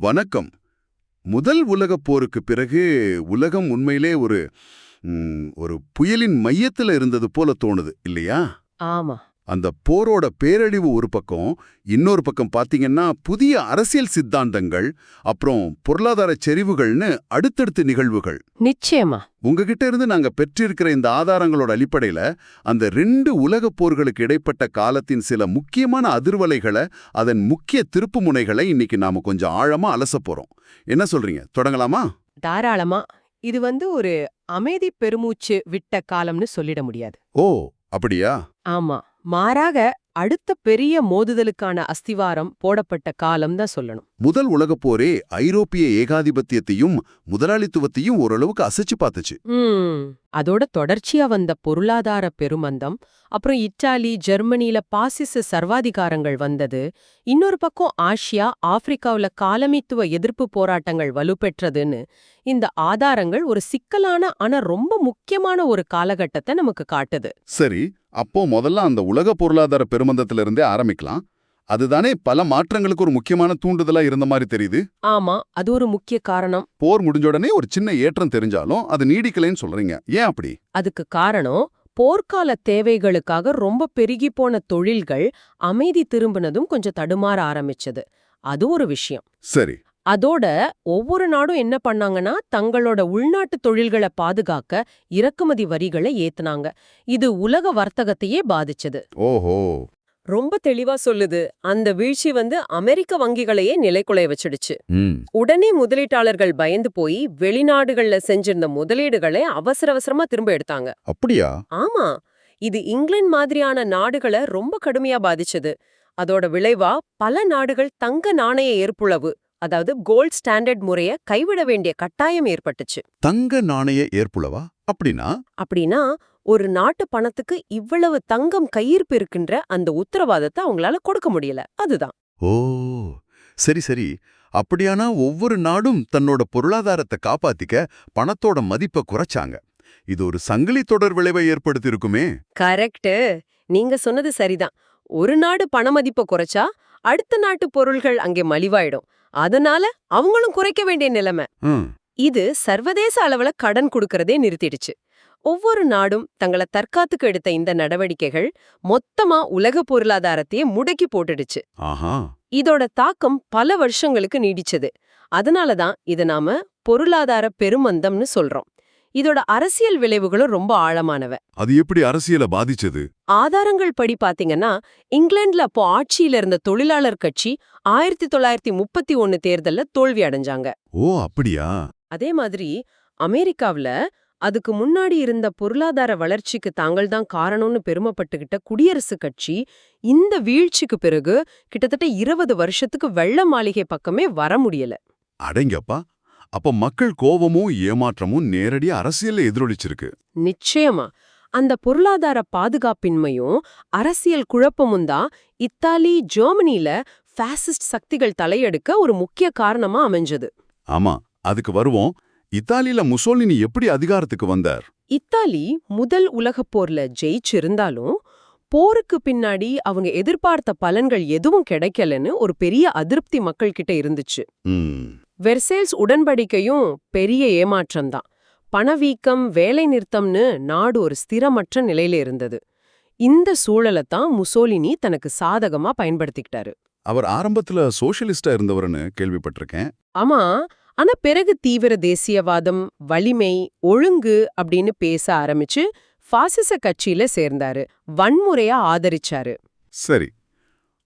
வணக்கம். முதல் உலகப் போருக்கு பிறகு உலகம் உண்மையிலே ஒரு ஒரு புயலின் மையத்துல இருந்தது போல தோணுது இல்லையா? ஆமா. அந்த போரோட பேரழிவு ஒரு பக்கம் இன்னொரு பக்கம் பாத்தீங்கன்னா புதிய அரசியல் சித்தாந்தங்கள் அப்புறம் பொருளாதார செறிவுகள்னு அடுத்தடுத்த நிகழ்வுகள். நிச்சயமா. உங்ககிட்ட இருந்து நாங்க பெற்றிருக்கிற இந்த ஆதாரங்களோட அடிப்படையில அந்த ரெண்டு உலகப் போர்களுக்கு இடைப்பட்ட காலத்தின் சில முக்கியமான அதிர்வலைகளை அதன் முக்கிய திருப்புமுனைகளை இன்னைக்கு நாம கொஞ்சம் ஆழமா அலச போறோம். என்ன சொல்றீங்க? தொடங்கலாமா? தாராளமா. இது வந்து ஒரு அமைதி பெருமூச்சு விட்ட காலம்னு சொல்லிட முடியாது. ஓ அப்படியா? ஆமா. மாறாக அடுத்த பெரிய மோதுதலுக்கான அஸ்திவாரம் போடப்பட்ட காலம் தான் சொல்லணும். முதல் உலகப் போரே ஐரோப்பிய ஏகாதிபத்தியத்தையும் முதலாளித்துவத்தையும் ஓரளவுக்கு அசைச்சு பார்த்துச்சு. அதோட தொடர்ச்சியா வந்த பொருளாதார பெருமந்தம் அப்புறம் இத்தாலி ஜெர்மனில பாசிச சர்வாதிகாரங்கள் வந்தது. இன்னொரு பக்கம் ஆசியா ஆப்பிரிக்காவில் காலமித்துவ எதிர்ப்பு போராட்டங்கள் வலுப்பெற்றதுன்னு. இந்த ஆதாரங்கள் ஒரு சிக்கலான ஆனா ரொம்ப முக்கியமான ஒரு காலகட்டத்தை நமக்கு காட்டுது. சரி அப்போ முதல்ல அந்த உலக பொருளாதார பெருமந்தத்திலிருந்தே ஆரம்பிக்கலாம். அதுதானே பல மாற்றங்களுக்கு ஒரு முக்கியமான தூண்டுதலா இருந்த மாதிரி தெரியுது. ஆமா அது ஒரு முக்கிய காரணம். போர் முடிஞ்ச உடனே ஒரு சின்ன ஏற்றம் தெரிஞ்சாலும் அது நீடிக்கலைன்னு சொல்றீங்க. ஏன் அப்படி? அதுக்கு காரணம் போர்க்கால தேவைகளுக்காக ரொம்ப பெருகி போன தொழில்கள் அமைதி திரும்பினதும் கொஞ்சம் தடுமாற ஆரம்பிச்சது. அது ஒரு விஷயம். சரி. அதோட ஒவ்வொரு நாடும் என்ன பண்ணாங்கன்னா தங்களோட உள்நாட்டு தொழில்களை பாதுகாக்க இறக்குமதி வரிகளை ஏத்துனாங்க. இது உலக வர்த்தகத்தையே பாதிச்சது. ஓஹோ. ரொம்ப தெளிவா சொல்லுது. அந்த வீழ்ச்சி வந்து அமெரிக்க வங்கிகளையே நிலைக்குலைய வச்சிடுச்சு. உடனே முதலீட்டாளர்கள் பயந்து போய் வெளிநாடுகள்ல செஞ்சிருந்த முதலீடுகளை அவசர அவசரமா திரும்ப எடுத்தாங்க. அப்படியா? ஆமா. இது இங்கிலாந்து மாதிரியான நாடுகளை ரொம்ப கடுமையா பாதிச்சது. அதோட விளைவா பல நாடுகள் தங்க நாணய ஏற்புளவு அதாவது கோல்ட் ஸ்டாண்டர்ட் முறைய கைவிட வேண்டிய கட்டாயம் ஏற்பட்டுச்சு. தங்க நாணய ஏற்புலவா அப்படின்னா? அப்படின்னா ஒரு நாட்டு பணத்துக்கு இவ்வளவு தங்கம் கையிருப்பு இருக்கின்ற அந்த உத்தரவாதத்தை அவங்களால கொடுக்க முடியல. அதுதான். ஓ சரி சரி. அப்படியானா ஒவ்வொரு நாடும் தன்னோட பொருளாதாரத்தை காப்பாத்திக்க பணத்தோட மதிப்பை குறைச்சாங்க. இது ஒரு சங்கிலி தொடர் விளைவை ஏற்படுத்தியிருக்குமே. கரெக்ட் நீங்க சொன்னது சரிதான். ஒரு நாடு பண மதிப்பை குறைச்சா அடுத்த நாட்டு பொருள்கள் அங்கே மலிவாயிடும். அதனால அவங்களும் குறைக்க வேண்டிய நிலைமை. இது சர்வதேச அளவுல கடன் கொடுக்கறதே நிறுத்திடுச்சு. ஒவ்வொரு நாடும் தங்கள தற்காத்துக்கு எடுத்த இந்த நடவடிக்கைகள் மொத்தமா உலக பொருளாதாரத்தையே முடக்கி போட்டுடுச்சு. இதோட தாக்கம் பல வருஷங்களுக்கு நீடிச்சது. அதனால தான் இத நாம பொருளாதார பெருமந்தம்னு சொல்றோம். இதோட அரசியல் விளைவுகளும் ரொம்ப ஆழமானவ. அது எப்படி அரசியலை பாதிச்சது? ஆதாரங்கள் படி பாத்தீங்கன்னா இங்கிலாந்துல அப்போ ஆட்சியில இருந்த தொழிலாளர் கட்சி ஆயிரத்தி தொள்ளாயிரத்தி முப்பத்தி ஒன்னு தேர்தல்ல தோல்வி அடைஞ்சாங்க. ஓ அப்படியா? அதே மாதிரி அமெரிக்காவுல அதுக்கு முன்னாடி இருந்த பொருளாதார வளர்ச்சிக்கு தாங்கள் தான் காரணம்னு பெருமைப்பட்டுக்கிட்ட குடியரசுக் கட்சி இந்த வீழ்ச்சிக்கு பிறகு கிட்டத்தட்ட இருபது வருஷத்துக்கு வெள்ள மாளிகை பக்கமே வர முடியல. அடங்கப்பா அப்ப மக்கள் கோபமும் ஏமாற்றமும் நேரடியா அரசியல்ல எதிரொலிச்சிருக்கு. நிச்சயமா. அந்த பொருளாதார பாதுகாப்பின்மையும் அரசியல் குழப்பமும் தான் இத்தாலி ஜெர்மனில பாசிஸ்ட் சக்திகள் தலையெடுக்க ஒரு முக்கிய காரணமா அமைஞ்சது. ஆமா அதுக்கு வருவோம். இத்தாலியில முசோலினி எப்படி அதிகாரத்துக்கு வந்தார்? இத்தாலி முதல் உலகப் போர்ல ஜெயிச்சிருந்தாலும் போருக்கு பின்னாடி அவங்க எதிர்பார்த்த பலன்கள் எதுவும் கிடைக்கலன்னு ஒரு பெரிய அதிருப்தி மக்கள் கிட்ட இருந்துச்சு வெர்சேல்ஸ் உடன்படிக்கையும் பெரிய ஏமாற்றம்தான். பணவீக்கம் வேலை நிறுத்தம்னு நாடு ஒரு ஸ்திரமற்ற நிலையில இருந்தது. இந்த சூழலைத்தான் முசோலினி தனக்கு சாதகமா பயன்படுத்திக்கிட்டாரு. அவர் ஆரம்பத்துல சோஷலிஸ்டா இருந்தவர்னு கேள்விப்பட்டிருக்கேன். ஆமா ஆனா பிறகு தீவிர தேசியவாதம் வலிமை ஒழுங்கு அப்படின்னு பேச ஆரம்பிச்சு பாசிச கட்சியில சேர்ந்தாரு. வன்முறையா ஆதரிச்சாரு. சரி.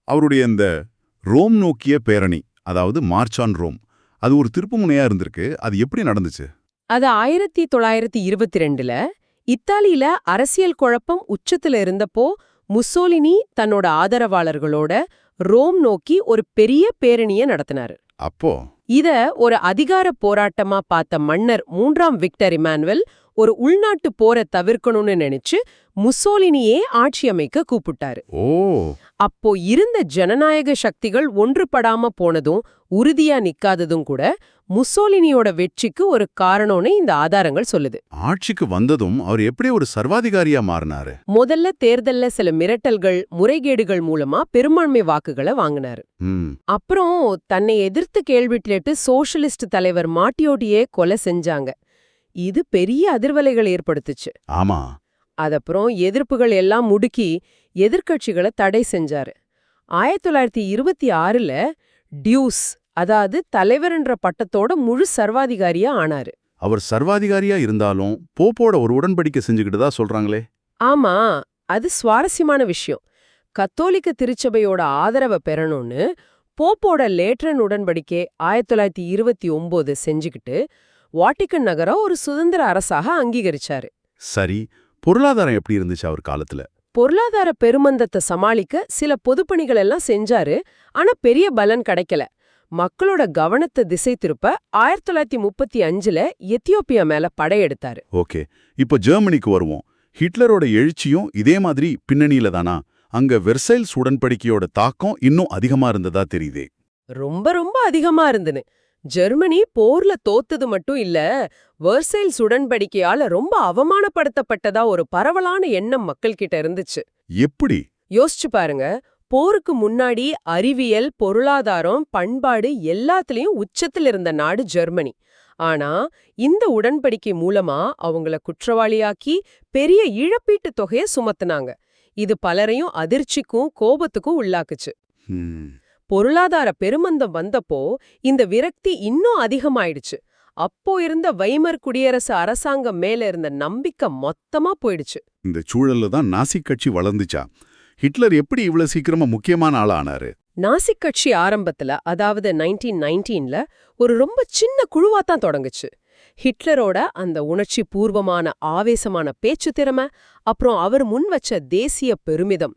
அவருடைய இந்த ரோம் நோக்கிய பேரணி அதாவது மார்ச் ஆன் ரோம் அது ஒரு திருப்புமுனையா இருந்திருக்கு. அது எப்படி நடந்துச்சு? அது ஆயிரத்தி தொள்ளாயிரத்தி இருபத்தி ரெண்டுல இத்தாலியில அரசியல் குழப்பம் உச்சத்துல இருந்தப்போ முசோலினி தன்னோட ஆதரவாளர்களோட ரோம் நோக்கி ஒரு பெரிய பேரணிய நடத்தினாரு. அப்போ? இத ஒரு அதிகார போராட்டமா பார்த்த மன்னர் மூன்றாம் விக்டர் இமானுவல் ஒரு உள்நாட்டு போரை தவிர்க்கணும்னு நினைச்சு முசோலினியே ஆட்சி அமைக்க கூப்பிட்டாரு. அப்போ இருந்த ஜனநாயக சக்திகள் ஒன்றுபடாம போனதும் உறுதியா நிக்காததும் கூட முசோலினியோட வெற்றிக்கு ஒரு காரணம்னு இந்த ஆதாரங்கள் சொல்லுது. ஆட்சிக்கு வந்ததும் அவர் எப்படி ஒரு சர்வாதிகாரியா மாறினாரு. முதல்ல தேர்தல்ல சில மிரட்டல்கள் முறைகேடுகள் மூலமா பெரும்பான்மை வாக்குகளை வாங்கினாரு. அப்புறம் தன்னை எதிர்த்து கேள்வி கேட்டு சோஷலிஸ்ட் தலைவர் மாட்டியோட்டியே கொலை செஞ்சாங்க. இது பெரிய அதிர்வலைகள் ஏற்படுத்துச்சு. ஆமா. அதப்புறம் எதிர்ப்புகள் எல்லாம் முடுக்கி எதிர்க்கட்சிகளை தடை செஞ்சாரு. ஆயிரத்தி தொள்ளாயிரத்தி இருபத்தி ஆறுல டியூஸ் அதாவது தலைவர்ன்ற பட்டத்தோட முழு சர்வாதிகாரியா ஆனாரு. அவர் சர்வாதிகாரியா இருந்தாலும் போப்போட ஒரு உடன்படிக்கை செஞ்சுக்கிட்டதா சொல்றாங்களே. ஆமா அது சுவாரஸ்யமான விஷயம். கத்தோலிக்க திருச்சபையோட ஆதரவை பெறணும்னு போப்போட லேட்ரன் உடன்படிக்கை ஆயிரத்தி தொள்ளாயிரத்தி இருபத்தி ஒன்பது செஞ்சுக்கிட்டு வாட்டிக்கன் நகரம் ஒரு சுதந்திர அரசாக அங்கீகரிச்சாரு. சரி பொருளாதாரம் எப்படி இருந்துச்சு அவர் காலத்துல? பொருளாதார பெருமந்தத்தை சமாளிக்க சில பொதுப்பணிகள் எல்லாம் செஞ்சாரு ஆனா பெரிய பலன் கிடைக்கல. மக்களோட கவனத்தை திசை திருப்ப ஆயிரத்தி தொள்ளாயிரத்தி முப்பத்தி அஞ்சுல எத்தியோப்பியா மேல படையெடுத்தாரு ஓகே. இப்போ ஜெர்மனிக்கு வருவோம். ஹிட்லரோட எழுச்சியும் இதே மாதிரி பின்னணியில தானா? அங்க வெர்சைல்ஸ் உடன்படிக்கையோட தாக்கம் இன்னும் அதிகமா இருந்ததா தெரியுதே. ரொம்ப ரொம்ப அதிகமா இருந்துன்னு. ஜெர்மனி போர்ல தோத்தது மட்டும் இல்ல வெர்சைல்ஸ் உடன்படிக்கையால ரொம்ப அவமானப்படுத்தப்பட்டதா ஒரு பரவலான எண்ணம் மக்கள் கிட்ட இருந்துச்சு. எப்படி? யோசிச்சு பாருங்க போருக்கு முன்னாடி அறிவியல் பொருளாதாரம் பண்பாடு எல்லாத்துலயும் உச்சத்தில் இருந்த நாடு ஜெர்மனி. ஆனா இந்த உடன்படிக்கை மூலமா அவங்கள குற்றவாளியாக்கி பெரிய இழப்பீட்டு தொகையை சுமத்துனாங்க. இது பலரையும் அதிர்ச்சிக்கும் கோபத்துக்கும் உள்ளாக்குச்சு. பொருளாதார பெருமந்தம் வந்தப்போ இந்த விரக்தி இன்னும் அதிகமாயிடுச்சு. அப்போ இருந்த வைமர் குடியரசு அரசாங்கம் மேல இருந்த நம்பிக்கை மொத்தமா போயிடுச்சு. இந்த சூழல்ல தான் நாசி கட்சி வளர்ந்துச்சா? ஹிட்லர் எப்படி இவ்வளவு சீக்கிரமா முக்கியமான ஆளா ஆனாரு நாசிக் கட்சி ஆரம்பத்துல அதாவது நைன்டீன் நைன்டீன்ல ஒரு ரொம்ப சின்ன குழுவா தான் தொடங்குச்சு. ஹிட்லரோட அந்த உணர்ச்சி பூர்வமான ஆவேசமான பேச்சு திறமை அப்புறம் அவர் முன் வச்ச தேசிய பெருமிதம்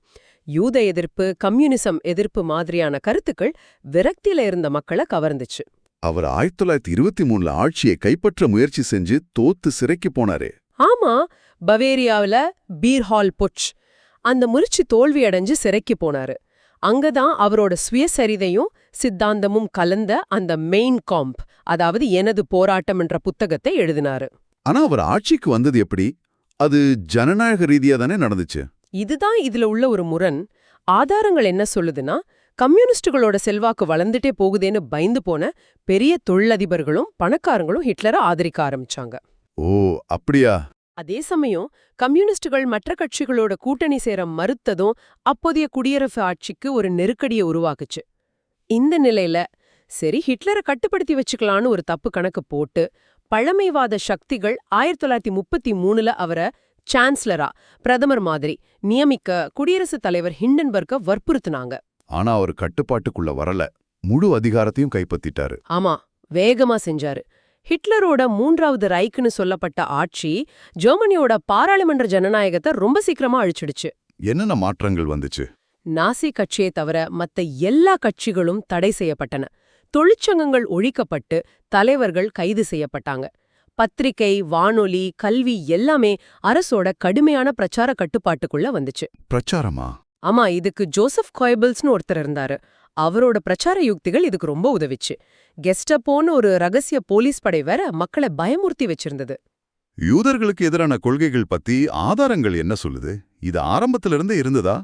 யூத எதிர்ப்பு கம்யூனிசம் எதிர்ப்பு மாதிரியான கருத்துக்கள் விரக்தியில இருந்த மக்களை கவர்ந்துச்சு. அவர் ஆயிரத்தி தொள்ளாயிரத்தி இருபத்தி மூணுல ஆட்சியை கைப்பற்ற முயற்சி செஞ்சு தோத்து சிறைக்கு போனாரு. ஆமா பவேரியாவுல பீர்ஹால் புட்ச் அந்த முயற்சி தோல்வி அடைஞ்சு சிறைக்கு போனாரு. அங்கதான் அவரோட சுயசரிதையும் சித்தாந்தமும் கலந்த அந்த மெயின் காம்ப் அதாவது எனது போராட்டம் என்ற புத்தகத்தை எழுதினாரு. ஆனா அவர் ஆட்சிக்கு வந்தது எப்படி? அது ஜனநாயக ரீதியா தானே நடந்துச்சு? இதுதான் இதுல உள்ள ஒரு முரண். ஆதாரங்கள் என்ன சொல்லுதுன்னா கம்யூனிஸ்டுகளோட செல்வாக்கு வளர்ந்துட்டே போகுதேன்னு பயந்து போன பெரிய தொழிலதிபர்களும் பணக்காரங்களும் ஹிட்லரை ஆதரிக்க ஆரம்பிச்சாங்க. ஓ அப்படியா? அதே சமயம் கம்யூனிஸ்டுகள் மற்ற கட்சிகளோட கூட்டணி சேர மறுத்ததும் அப்போதைய குடியரசு ஆட்சிக்கு ஒரு நெருக்கடியை உருவாக்குச்சு. இந்த நிலையில சரி ஹிட்லரை கட்டுப்படுத்தி வச்சுக்கலான்னு ஒரு தப்பு கணக்கு போட்டு பழமைவாத சக்திகள் ஆயிரத்தி தொள்ளாயிரத்தி முப்பத்தி மூணுல அவரை சான்ஸ்லரா பிரதமர் மாதிரி நியமிக்க குடியரசுத் தலைவர் ஹிண்டன்பர்க்க வற்புறுத்துனாங்க. ஆனா அவர் கட்டுப்பாட்டுக்குள்ள வரல. முழு அதிகாரத்தையும் கைப்பத்திட்டாரு. ஆமா வேகமா செஞ்சாரு. ஹிட்லரோட மூன்றாவது ரைக்குன்னு சொல்லப்பட்ட ஆட்சி ஜெர்மனியோட பாராளுமன்ற ஜனநாயகத்தை ரொம்ப சீக்கிரமா அழிச்சிடுச்சு. என்னென்ன மாற்றங்கள் வந்துச்சு? நாசி கட்சியை தவிர மத்த எல்லா கட்சிகளும் தடை செய்யப்பட்டன. தொழிற்சங்கங்கள் ஒழிக்கப்பட்டு தலைவர்கள் கைது செய்யப்பட்டாங்க. பத்திரிகை வானொலி கல்வி எல்லாமே அரசோட கடுமையான பிரச்சார கட்டுப்பாட்டுக்குள்ள வந்துச்சு. பிரச்சாரமா? ஆமா இதுக்கு ஜோசப் கோயபிள்ஸ்னு ஒருத்தர் இருந்தாரு. அவரோட பிரச்சார யுக்திகள் இதுக்கு ரொம்ப உதவிச்சு. கெஸ்டப்போன்னு ஒரு ரகசிய போலீஸ் படை வேற மக்களை பயமுறுத்தி வச்சிருந்தது. யூதர்களுக்கு எதிரான கொள்கைகள் பத்தி ஆதாரங்கள் என்ன சொல்லுது? இது ஆரம்பத்துல இருந்தே இருந்ததா?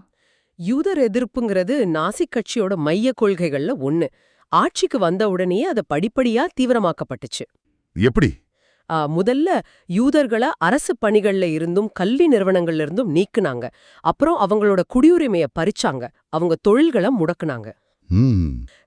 யூதர் எதிர்ப்புங்கிறது நாசி கட்சியோட மைய கொள்கைகள்ல ஒண்ணு. ஆட்சிக்கு வந்த உடனேயே அது படிப்படியா தீவிரமாக்கப்பட்டுச்சு. எப்படி? முதல்ல யூதர்கள அரசு பணிகள்ல இருந்தும் கல்வி நிறுவனங்கள்ல இருந்தும் நீக்குனாங்க. அப்புறம் அவங்களோட குடியுரிமைய பறிச்சாங்க. அவங்க தொழில்களை முடக்குனாங்க.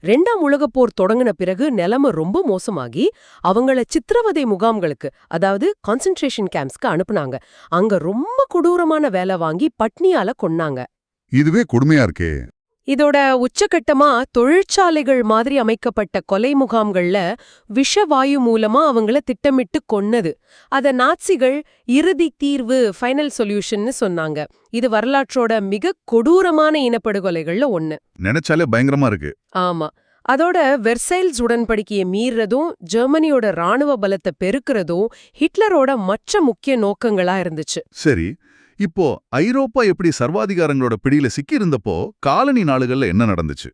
ரெண்டாம் உலகப் போர் தொடங்கின பிறகு நிலைமை ரொம்ப மோசமாகி அவங்கள சித்திரவதை முகாம்களுக்கு அதாவது கான்சென்ட்ரேஷன் கேம்ப்ஸ்க்கு அனுப்புனாங்க. அங்க ரொம்ப கொடூரமான வேலை வாங்கி பட்னியால கொன்னாங்க. இதுவே கொடுமையா இருக்கே. இதோட உச்சகட்டமா தொழிற்சாலைகள் மாதிரி அமைக்கப்பட்ட கொலை முகாம்கள்ல விஷவாயு மூலமா அவங்கள திட்டமிட்டு கொன்னது. அத நாட்சிகள் இறுதி தீர்வு ஃபைனல் சொல்யூஷன்னு சொன்னாங்க. இது வரலாற்றோட மிக கொடூரமான இனப்படுகொலைகள்ல ஒண்ணு. நினைச்சாலே பயங்கரமா இருக்கு. ஆமா. அதோட வெர்சைல்ஸ் உடன்படிக்கையை மீறதும் ஜெர்மனியோட ராணுவ பலத்தை பெருக்கிறதும் ஹிட்லரோட மற்ற முக்கிய நோக்கங்களா இருந்துச்சு. சரி. இப்போ ஐரோப்பா எப்படி சர்வாதிகாரங்களோட பிடியில சிக்கியிருந்தப்போ காலனி நாடுகள்ல என்ன நடந்துச்சு?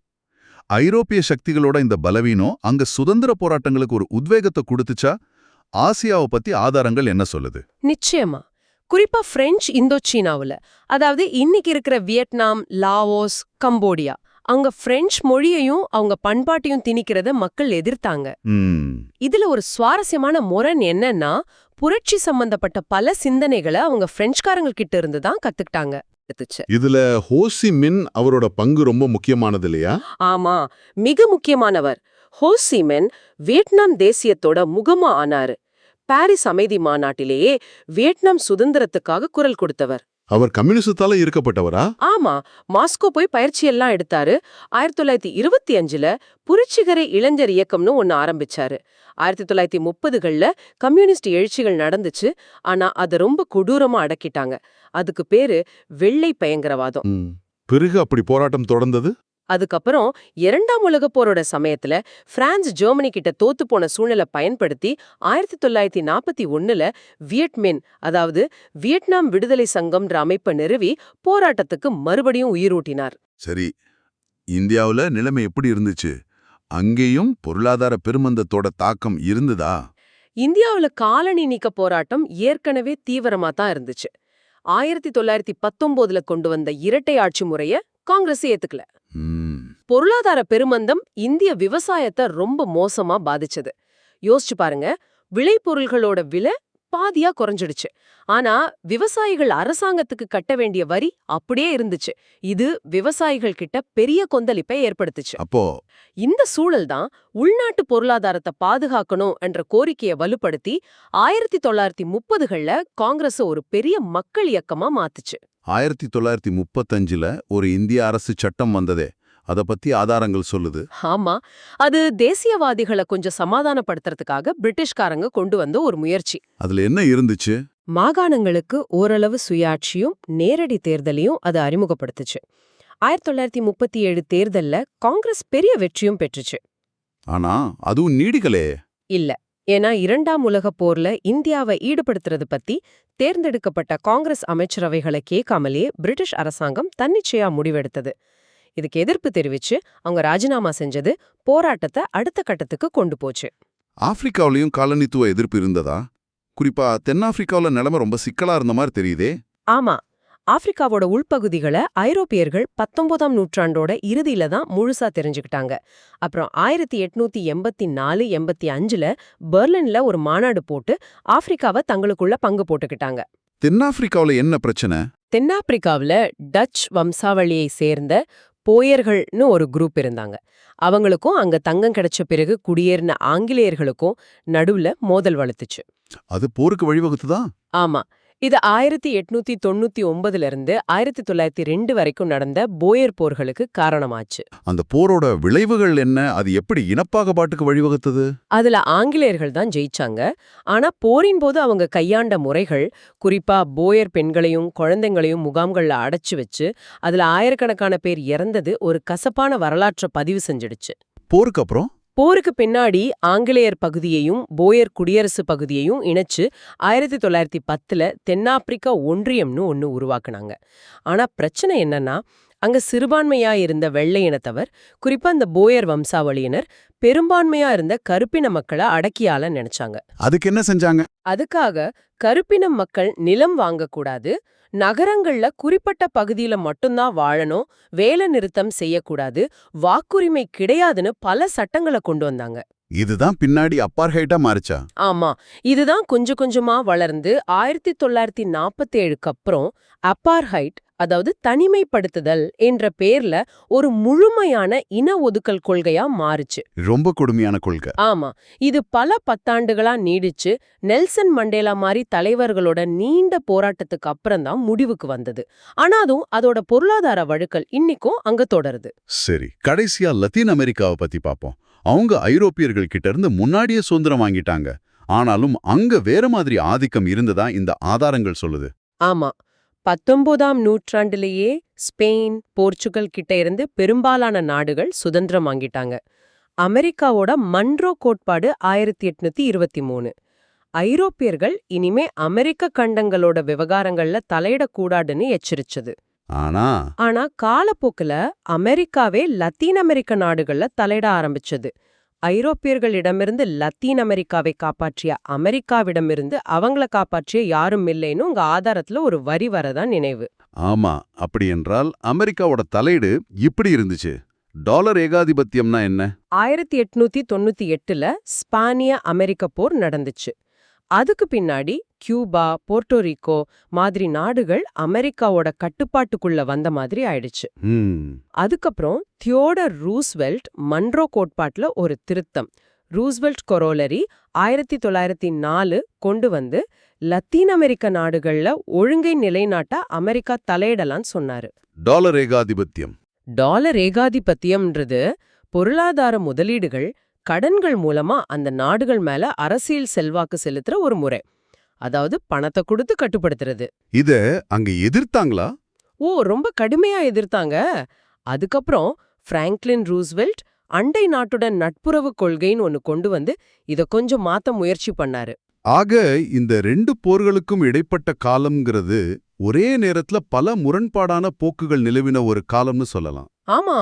ஐரோப்பிய சக்திகளோட இந்த பலவீனம் அங்க சுதந்திர போராட்டங்களுக்கு ஒரு உத்வேகத்தை கொடுத்துச்சா? ஆசியாவை பத்தி ஆதாரங்கள் என்ன சொல்லுது? நிச்சயமா. குறிப்பா பிரெஞ்சு இந்தோச்சீனாவுல அதாவது இன்னைக்கு இருக்கிற வியட்நாம் லாவோஸ் கம்போடியா. அங்க பிரெஞ்சு மொழியையும் அவங்க பண்பாட்டையும் திணிக்கிறத மக்கள் எதிர்த்தாங்க. இதுல ஒரு சுவாரஸ்யமான முரண் என்னன்னா புரட்சி சம்பந்தப்பட்ட பல சிந்தனைகளை அவங்க பிரெஞ்சுக்காரங்க கிட்ட இருந்து தான் கத்துக்கிட்டாங்க. இதுல ஹோசி மின் அவரோட பங்கு ரொம்ப முக்கியமானது இல்லையா? ஆமா மிக முக்கியமானவர். ஹோசிமென் வியட்நாம் தேசியத்தோட முகமா ஆனாரு. பாரிஸ் அமைதி மாநாட்டிலேயே வியட்நாம் சுதந்திரத்துக்காக குரல் கொடுத்தவர். அவர் கம்யூனிசத்தால இருக்கப்பட்டவரா ஆமா. மாஸ்கோ போய் பயிற்சி எல்லாம் எடுத்தாரு. ஆயிரத்தி தொள்ளாயிரத்தி இருபத்தி அஞ்சுல புரட்சிகர இளைஞர் இயக்கம்னு ஒன்னு ஆரம்பிச்சாரு. ஆயிரத்தி தொள்ளாயிரத்தி முப்பதுகள்ல கம்யூனிஸ்ட் எழுச்சிகள் நடந்துச்சு. ஆனா அதை ரொம்ப கொடூரமா அடக்கிட்டாங்க. அதுக்கு பேரு வெள்ளை பயங்கரவாதம். பிறகு அப்படி போராட்டம் தொடர்ந்தது? அதுக்கப்புறம் இரண்டாம் உலகப் போரோட சமயத்துல பிரான்ஸ் ஜெர்மனி கிட்ட தோத்து போன சூழ்நிலை பயன்படுத்தி ஆயிரத்தி தொள்ளாயிரத்தி நாற்பத்தி ஒண்ணுல வியட்மின் அதாவது வியட்நாம் விடுதலை சங்கம்ன்ற அமைப்பை நிறுவி போராட்டத்துக்கு மறுபடியும் உயிரூட்டினார். சரி இந்தியாவுல நிலைமை எப்படி இருந்துச்சு? அங்கேயும் பொருளாதார பெருமந்தத்தோட தாக்கம் இருந்ததா? இந்தியாவுல காலனி நீக்க போராட்டம் ஏற்கனவே தீவிரமா தான் இருந்துச்சு. ஆயிரத்தி தொள்ளாயிரத்தி பத்தொன்பதுல கொண்டு வந்த இரட்டை ஆட்சி முறைய காங்கிரஸ் ஏத்துக்கல. பொருளாதார பெருமந்தம் இந்திய விவசாயத்தை ரொம்ப மோசமா பாதிச்சது. யோசிச்சு பாருங்க விளைபொருள்களோட விலை பாதியா குறைஞ்சிடுச்சு. ஆனா விவசாயிகள் அரசாங்கத்துக்கு கட்ட வேண்டிய வரி அப்படியே இருந்துச்சு. இது விவசாயிகள் கிட்ட பெரிய கொந்தளிப்பை ஏற்படுத்துச்சு. அப்போ? இந்த சூழல் தான் உள்நாட்டு பொருளாதாரத்தை பாதுகாக்கணும் என்ற கோரிக்கையை வலுப்படுத்தி ஆயிரத்தி தொள்ளாயிரத்தி முப்பதுகள்ல காங்கிரஸ் ஒரு பெரிய மக்கள் இயக்கமா மாத்துச்சு. ஆயிரத்தி தொள்ளாயிரத்தி முப்பத்தஞ்சுல ஒரு இந்திய அரசு சட்டம் வந்ததே. அத பத்தி ஆதாரங்கள் சொல்லுது. ஆமா. அது தேசியவாதிகளை கொஞ்சம் சமாதானப்படுத்துறதுக்காக பிரிட்டிஷ்காரங்க கொண்டு வந்த ஒரு முயற்சி. அதுல என்ன இருந்துச்சு? மாகாணங்களுக்கு ஓரளவு சுயாட்சியும் நேரடி தேர்தலையும் அது அறிமுகப்படுத்துச்சு. ஆயிரத்தி தொள்ளாயிரத்தி முப்பத்தி ஏழு தேர்தல்ல காங்கிரஸ் பெரிய வெற்றியும் பெற்றுச்சு. ஆனா அதுவும் நீடிக்கலே இல்ல. ஏன்னா இரண்டாம் உலகப் போர்ல இந்தியாவை ஈடுபடுத்துறது பத்தி தேர்ந்தெடுக்கப்பட்ட காங்கிரஸ் அமைச்சரவைகளை கேட்காமலே பிரிட்டிஷ் அரசாங்கம் தன்னிச்சையா முடிவெடுத்தது. இதுக்கு எதிர்ப்பு தெரிவிச்சு அவங்க ராஜினாமா செஞ்சது போராட்டத்தை அடுத்த கட்டத்துக்கு கொண்டு போச்சு. ஆப்பிரிக்காவிலயும் காலனித்துவ எதிர்ப்பு இருந்ததா? குறிப்பா தென்னாப்பிரிக்காவுல நிலைமை ரொம்ப சிக்கலா இருந்த மாதிரி தெரியுதே. ஆமா ஆப்பிரிக்காவோட உள்பகுதிகளை ஐரோப்பியர்கள் பத்தொன்பதாம் நூற்றாண்டோட இறுதியில தான் முழுசா தெரிஞ்சுக்கிட்டாங்க. அப்புறம் ஆயிரத்தி எட்நூத்தி எண்பத்தி நாலு எண்பத்தி அஞ்சுல பெர்லின்ல ஒரு மாநாடு போட்டு ஆப்பிரிக்காவை தங்களுக்குள்ள பங்கு போட்டுக்கிட்டாங்க. தென்னாப்பிரிக்காவுல என்ன பிரச்சனை? தென்னாப்பிரிக்காவுல டச் வம்சாவளியை சேர்ந்த போயர்கள்னு ஒரு குரூப் இருந்தாங்க. அவங்களுக்கும் அங்க தங்கம் கிடைச்ச பிறகு குடியேறின ஆங்கிலேயர்களுக்கும் நடுவுல மோதல் வளர்த்துச்சு. அது போருக்கு வழிவகுத்துதா? ஆமா. இது ஆயிரத்தி எட்நூத்தி தொண்ணூத்தி ஒன்பதுல இருந்து ஆயிரத்தி தொள்ளாயிரத்தி ரெண்டு வரைக்கும் நடந்த போயர் போர்களுக்கு காரணமாச்சு. அந்த போரோட விளைவுகள் என்ன? அது எப்படி இனப்பாகுபாட்டுக்கு வழிவகுத்தது? அதுல ஆங்கிலேயர்கள் தான் ஜெயிச்சாங்க. ஆனா போரின் போது அவங்க கையாண்ட முறைகள் குறிப்பா போயர் பெண்களையும் குழந்தைங்களையும் முகாம்கள்ல அடைச்சு வச்சு அதுல ஆயிரக்கணக்கான பேர் இறந்தது ஒரு கசப்பான வரலாற்றை பதிவு செஞ்சிடுச்சு. போருக்கு அப்புறம்? போருக்கு பின்னாடி ஆங்கிலேயர் பகுதியையும் போயர் குடியரசு பகுதியையும் இணைச்சு ஆயிரத்தி தொள்ளாயிரத்தி பத்துல தென்னாப்பிரிக்கா ஒன்றியம்னு ஒன்னு உருவாக்குனாங்க. ஆனா பிரச்சனை என்னன்னா அங்க சிறுபான்மையா இருந்த வெள்ளை இனத்தவர் குறிப்பா இந்த போயர் வம்சாவளியினர் பெரும்பான்மையா இருந்த கருப்பின மக்களை அடக்கியால நினைச்சாங்க. அதுக்கு என்ன செஞ்சாங்க? அதுக்காக கருப்பின மக்கள் நிலம் வாங்கக்கூடாது நகரங்கள்ல குறிப்பிட்ட பகுதியில மட்டும்தான் வாழணும் வேலை நிறுத்தம் செய்யக்கூடாது வாக்குரிமை கிடையாதுன்னு பல சட்டங்களை கொண்டு வந்தாங்க. இதுதான் பின்னாடி அப்பார்ஹைட்டா மாறுச்சா? ஆமா இதுதான் கொஞ்சம் கொஞ்சமா வளர்ந்து ஆயிரத்தி தொள்ளாயிரத்தி நாற்பத்தி ஏழுக்கு அப்புறம் அப்பார்ஹைட் அதாவது தனிமைப்படுத்துதல் என்ற பேர்ல ஒரு முழுமையான இன ஒதுக்கல் கொள்கையா மாறுச்சு. ரொம்ப கொடுமையான கொள்கை. ஆமா. இது பல பத்தாண்டுகளா நீடிச்சு நெல்சன் மண்டேலா மாதிரி தலைவர்களோட நீண்ட போராட்டத்துக்கு அப்புறம் தான் முடிவுக்கு வந்தது. ஆனாலும் அதோட பொருளாதார வழுக்கல் இன்னிக்கும் அங்க தொடருது. சரி கடைசியா லத்தீன் அமெரிக்காவை பத்தி பாப்போம். அவங்க ஐரோப்பியர்கள் கிட்ட இருந்து முன்னாடியே சுதந்திரம் வாங்கிட்டாங்க. ஆனாலும் அங்க வேற மாதிரி ஆதிக்கம் இருந்ததா இந்த ஆதாரங்கள் சொல்லுது. ஆமா. பத்தொன்பதாம் நூற்றாண்டிலேயே ஸ்பெயின் போர்ச்சுகல் கிட்ட இருந்து பெரும்பாலான நாடுகள் சுதந்திரம் வாங்கிட்டாங்க. அமெரிக்காவோட மன்ரோ கோட்பாடு ஆயிரத்தி எட்நூத்தி இருபத்தி மூணு. ஐரோப்பியர்கள் இனிமே அமெரிக்க கண்டங்களோட விவகாரங்கள்ல தலையிடக்கூடாதுன்னு எச்சரிச்சது. ஆனா? ஆனா காலப்போக்குல அமெரிக்காவே லத்தீன் அமெரிக்க நாடுகள்ல தலையிட ஆரம்பிச்சது. ஐரோப்பியர்களிடமிருந்து லத்தீன் அமெரிக்காவை காப்பாற்றிய அமெரிக்காவிடமிருந்து அவங்கள காப்பாற்றிய யாரும் இல்லைன்னு உங்க ஆதாரத்துல ஒரு வரி வரதான் நினைவு. ஆமா அப்படி என்றால் அமெரிக்காவோட தலையீடு இப்படி இருந்துச்சு. டாலர் ஏகாதிபத்தியம்னா என்ன? ஆயிரத்தி எட்நூத்தி தொண்ணூத்தி எட்டுல ஸ்பானிய அமெரிக்க போர் நடந்துச்சு. அதுக்கு பின்னாடி கியூபா போர்ட்டோரிக்கோ மாதிரி நாடுகள் அமெரிக்காவோட கட்டுப்பாட்டுக்குள்ள வந்த மாதிரி ஆயிடுச்சு. அதுக்கப்புறம் தியோடர் ரூஸ்வெல்ட் மன்ரோ கோட்பாட்டுல ஒரு திருத்தம். ரூஸ்வெல்ட் கொரோலரி ஆயிரத்தி தொள்ளாயிரத்தி நாலு கொண்டு வந்து லத்தீன் அமெரிக்க நாடுகள்ல ஒழுங்கை நிலைநாட்ட அமெரிக்கா தலையிடலான்னு சொன்னாரு. டாலர் ஏகாதிபத்தியம். டாலர் ஏகாதிபத்தியம்ன்றது பொருளாதார முதலீடுகள் கடன்கள் மூலமா அந்த நாடுகள் மேல அரசியல் செல்வாக்கு செலுத்துற ஒரு முறை. அதாவது பணத்தை கொடுத்து கட்டுப்படுத்துறது. இத அங்க எதிர்த்தாங்களா? ஓ ரொம்ப கடுமையா எதிர்த்தாங்க. அதுக்கப்புறம் பிராங்க்லின் ரூஸ்வெல்ட் அண்டை நாட்டுடன் நட்புறவு கொள்கைன்னு ஒன்னு கொண்டு வந்து இத கொஞ்சம் மாத்த முயற்சி பண்ணாரு. ஆக இந்த ரெண்டு போர்களுக்கும் இடைப்பட்ட காலம்ங்கிறது ஒரே நேரத்துல பல முரண்பாடான போக்குகள் நிலவின ஒரு காலம்னு சொல்லலாம். ஆமா.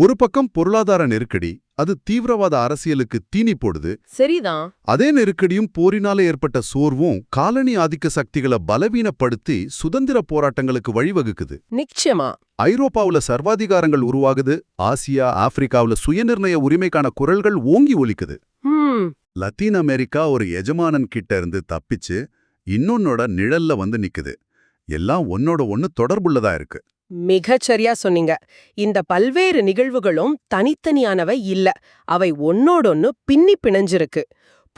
ஒரு பக்கம் பொருளாதார நெருக்கடி அது தீவிரவாத அரசியலுக்கு தீனி போடுது. சரிதான் அதே நெருக்கடியும் போரினால ஏற்பட்ட சோர்வும் காலனி ஆதிக்க சக்திகளை பலவீனப்படுத்தி சுதந்திர போராட்டங்களுக்கு வழிவகுக்குது. நிச்சயமா. ஐரோப்பாவுல சர்வாதிகாரங்கள் உருவாகுது ஆசியா ஆப்பிரிக்காவுல சுயநிர்ணய உரிமைக்கான குரல்கள் ஓங்கி ஒலிக்குது. லத்தீன் அமெரிக்கா ஒரு எஜமானன் கிட்ட இருந்து தப்பிச்சு இன்னொன்னோட நிழல்ல வந்து நிக்குது. எல்லாம் ஒன்னோட ஒன்னு தொடர்புள்ளதா இருக்கு. மிகச்சரியா சொன்னீங்க. இந்த பல்வேறு நிகழ்வுகளும் தனித்தனியானவை இல்ல. அவை ஒன்னோடொன்னு பின்னி பிணைஞ்சிருக்கு.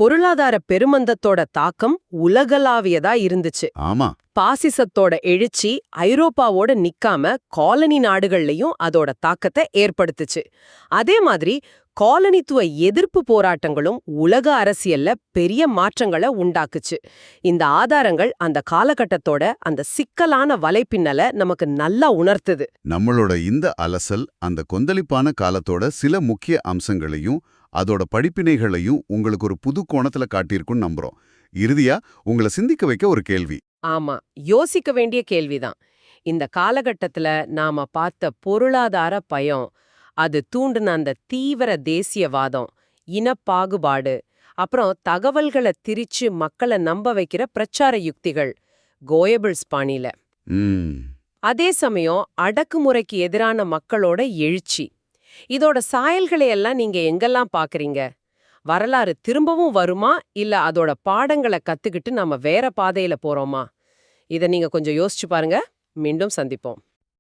பொருளாதார பெருமந்தத்தோட தாக்கம் உலகளாவியதா இருந்துச்சு. ஆமா. பாசிசத்தோட எழுச்சி ஐரோப்பாவோட நிக்காம காலனி நாடுகள்லயும் அதோட தாக்கத்தை ஏற்படுத்துச்சு. அதே மாதிரி காலனித்துவ எதிர்ப்பு போராட்டங்களும் உலக அரசியல்ல பெரிய மாற்றங்களை உண்டாக்குச்சு. இந்த ஆதாரங்கள் அந்த காலகட்டத்தோட அந்த சிக்கலான வலைப்பின்னல நமக்கு நல்லா உணர்த்துது. நம்மளோட இந்த அலசல் அந்த கொந்தளிப்பான காலத்தோட சில முக்கிய அம்சங்களையும் அதோட படிப்பினைகளையும் உங்களுக்கு ஒரு புது கோணத்துல காட்டியிருக்குன்னு நம்புறோம். இறுதியா உங்களை சிந்திக்க வைக்க ஒரு கேள்வி. ஆமா யோசிக்க வேண்டிய கேள்விதான். இந்த காலகட்டத்துல நாம பார்த்த பொருளாதார பயம் அது தூண்டுன அந்த தீவிர தேசியவாதம் இனப்பாகுபாடு அப்புறம் தகவல்களை திரிச்சு மக்களை நம்ப வைக்கிற பிரச்சார யுக்திகள் கோயபிள்ஸ் பாணியில. அதே சமயம் அடக்குமுறைக்கு எதிரான மக்களோட எழுச்சி. இதோட சாயல்களை எல்லாம் நீங்க எங்கெல்லாம் பாக்குறீங்க வரலாறு திரும்பவும் வருமா? இல்ல அதோட பாடங்களை கத்துக்கிட்டு நாம வேற பாதையில போறோமா? இத நீங்க கொஞ்சம் யோசிச்சு பாருங்க. மீண்டும் சந்திப்போம்.